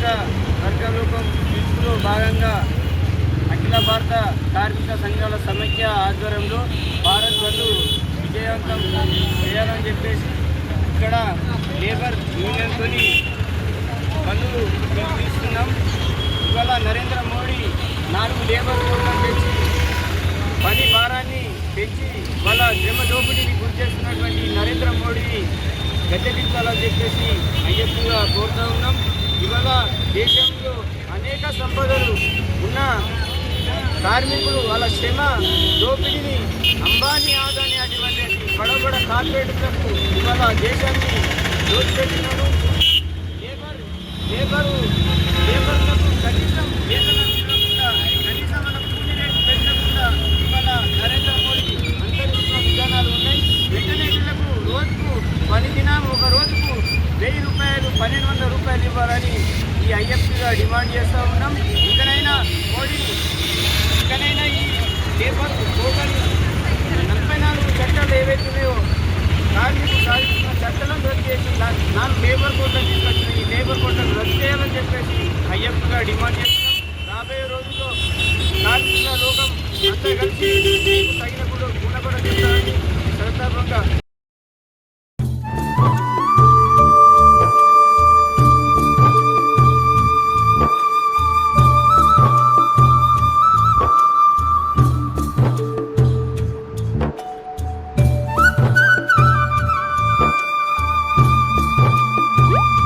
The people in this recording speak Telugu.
లోకం పిలుపులో భాగంగా అఖిల భారత కార్మిక సంఘాల సమైక్య ఆధ్వర్యంలో భారత్ బంధు విజయవంతం చేయాలని చెప్పేసి ఇక్కడ లేబర్ యూనియన్తో బంధువులు మేము తీసుకున్నాం. ఇవాళ నరేంద్ర మోడీ నాలుగు లేబర్ కోడ్లను తెచ్చి పని భారాన్ని పెంచి వాళ్ళ శ్రమ దోపిడీని గురి చేస్తున్నటువంటి నరేంద్ర మోడీని గద్దెదించాలని చెప్పేసి అయ్యప్పుగా కోరుతూ ఉన్నాం. దేశంలో అనేక సంపదలు ఉన్న కార్మికులు వాళ్ళ శ్రమ దోపిడీని అంబానీ ఆదాని అటువంటి బడబడ కార్పొరేట్లకు ఇవాళ దేశాన్ని దోచిపెట్టినారు. లేబర్ లేబరు లేబర్లకు కనీసం వేతనం ఇవ్వకుండా కనీసం మన కూలి రేటు పెట్టకుండా ఇవాళ నరేంద్ర మోడీ అంతరిస్తున్న విధానాలు ఉన్నాయి. వెంటనే వీళ్ళకు రోజుకు పని దినం ఒక రోజుకు వెయ్యి రూపాయలు పన్నెండు వందల రూపాయలు ఇవ్వాలని ఈ ఐఎఫ్గా డిమాండ్ చేస్తూ ఉన్నాం. ఇకనైనా మోడీ ఇకనైనా ఈ లేబర్ టోటల్ నలభై నాలుగు చట్టాలు ఏవైతే ఉన్నాయో కార్మికులు సాధిస్తున్న చట్టాలను రద్దు చేసి నాలుగు లేబర్ కోడ్లను తీసుకొచ్చిన ఈ లేబర్ కోట్లను రద్దు చేయాలని చెప్పేసి ఐఎఫ్గా డిమాండ్ చేస్తున్నాం. రాబోయే రోజుల్లో కార్మికుల లోకం